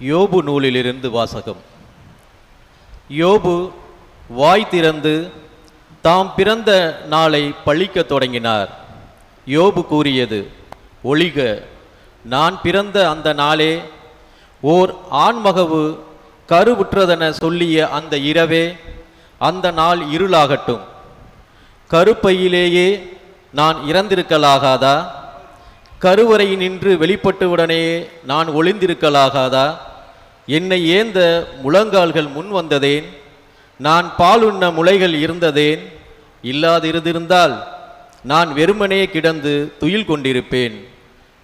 யோபு நூலிலிருந்து வாசகம். யோபு வாய் திறந்து தாம் பிறந்த நாளை பழிக்கத் தொடங்கினார். யோபு கூறியது ஒளிக நான் பிறந்த அந்த நாளே ஓர் ஆண்மகவு கருவுற்றதென சொல்லிய அந்த இரவே அந்த நாள் இருளாகட்டும். கருப்பையிலேயே நான் இறந்திருக்கலாகாதா? கருவறை நின்று நான் ஒளிந்திருக்கலாகாதா? என்னை ஏந்த முழங்கால்கள் முன் வந்ததேன்? நான் பாலுண்ண முளைகள் இருந்ததேன்? இல்லாதிருந்திருந்தால் நான் வெறுமனே கிடந்து துயில் கொண்டிருப்பேன்.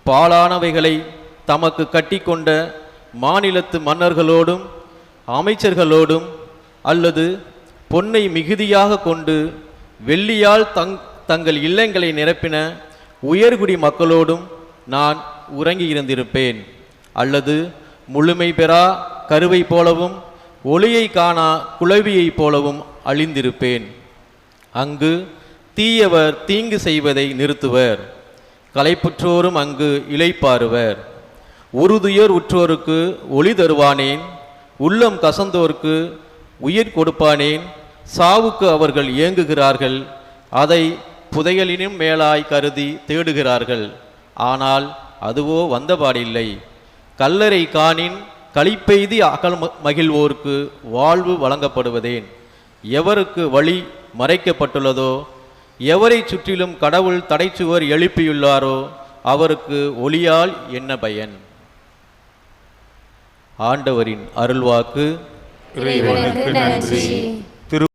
பாலானவைகளை தமக்கு கட்டிக்கொண்ட மாநிலத்து மன்னர்களோடும் அமைச்சர்களோடும் அல்லது பொன்னை மிகுதியாக கொண்டு வெள்ளியால் தங் தங்கள் இல்லங்களை நிரப்பின உயர்குடி மக்களோடும் நான் உறங்கியிருந்திருப்பேன். அல்லது முழுமை பெறா கருவை போலவும் ஒளியை காணா குழவியைப் போலவும் அழிந்திருப்பேன். அங்கு தீயவர் தீங்கு செய்வதை நிறுத்துவர். களைப்புற்றோரும் அங்கு இழைப்பாருவர் உறுதுயர் உற்றோருக்கு ஒளி தருவானேன். உள்ளம் கசந்தோர்க்கு உயிர் கொடுப்பானேன். சாவுக்கு அவர்கள் ஏங்குகிறார்கள். அதை புதையலினும் மேலாய் கருதி தேடுகிறார்கள். ஆனால் அதுவோ வந்தபாடில்லை. கல்லறை காணின் களிப்பெய்தி அகல் மகிழ்வோர்க்கு வாழ்வு வழங்கப்படுவதேன். எவருக்கு வழி மறைக்கப்பட்டுள்ளதோ எவரை சுற்றிலும் கடவுள் தடைச்சுவர் எழுப்பியுள்ளாரோ அவருக்கு ஒளியால் என்ன பயன்? ஆண்டவரின் அருள்வாக்கு இறைவனுக்கு நன்றி.